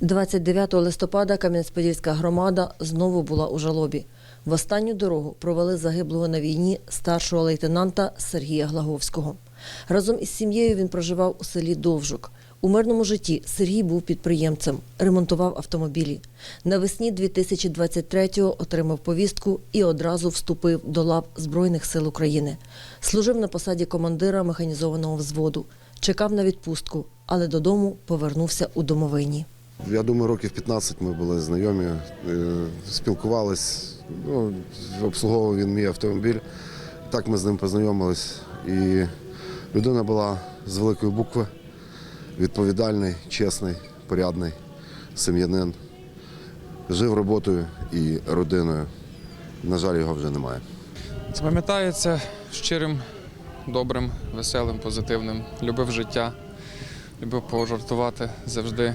29 листопада Кам'янець-Подільська громада знову була у жалобі. В останню дорогу провели загиблого на війні старшого лейтенанта Сергія Глаговського. Разом із сім'єю він проживав у селі Довжук. У мирному житті Сергій був підприємцем, ремонтував автомобілі. Навесні 2023-го отримав повістку і одразу вступив до лав Збройних сил України. Служив на посаді командира механізованого взводу. Чекав на відпустку, але додому повернувся у домовині. Я думаю, років 15 ми були знайомі, е, спілкувались. Ну, обслуговував він мій автомобіль. Так ми з ним познайомились. І людина була з великої букви, відповідальний, чесний, порядний сім'янин. Жив роботою і родиною. На жаль, його вже немає. Запам'ятається щирим, добрим, веселим, позитивним. Любив життя, любив пожартувати завжди.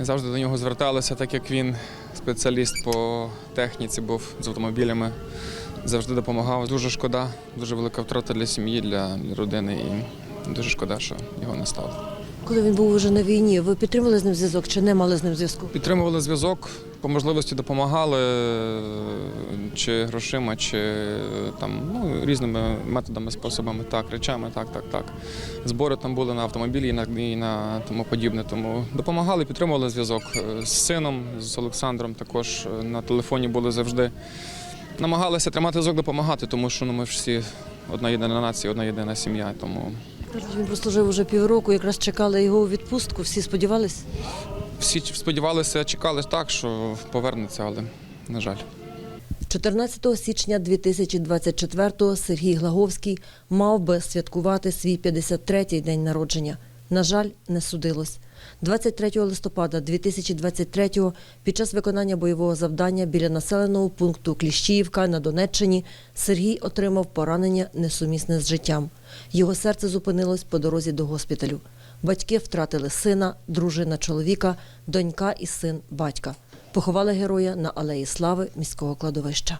Завжди до нього зверталися, так як він спеціаліст по техніці був з автомобілями. Завжди допомагав. Дуже шкода, дуже велика втрата для сім'ї, для родини. І дуже шкода, що його не стало. Коли він був уже на війні, ви підтримували з ним зв'язок чи не мали з ним зв'язку? Підтримували зв'язок, по можливості допомагали чи грошима, чи там ну, різними методами, способами, так, речами, так, так, так. Збори там були на автомобілі і на, і на тому подібне. Тому допомагали, підтримували зв'язок Е, з сином, з Олександром. Також е, на телефоні були завжди. Намагалися тримати зв'язок, допомагати, тому що ну, ми ж всі одна єдина нація, одна єдина сім'я. Тому він прослужив уже півроку, якраз чекали його у відпустку. Всі сподівалися? всі сподівалися, чекали так, що повернеться, але на жаль. 14 січня 2024-го Сергій Глаговський мав би святкувати свій 53-й день народження. На жаль, не судилось. 23 листопада 2023-го під час виконання бойового завдання біля населеного пункту Кліщіївка на Донеччині Сергій отримав поранення несумісне з життям. Його серце зупинилось по дорозі до госпіталю. Батьки втратили сина, дружина чоловіка, донька і син батька. Поховали героя на алеї слави міського кладовища.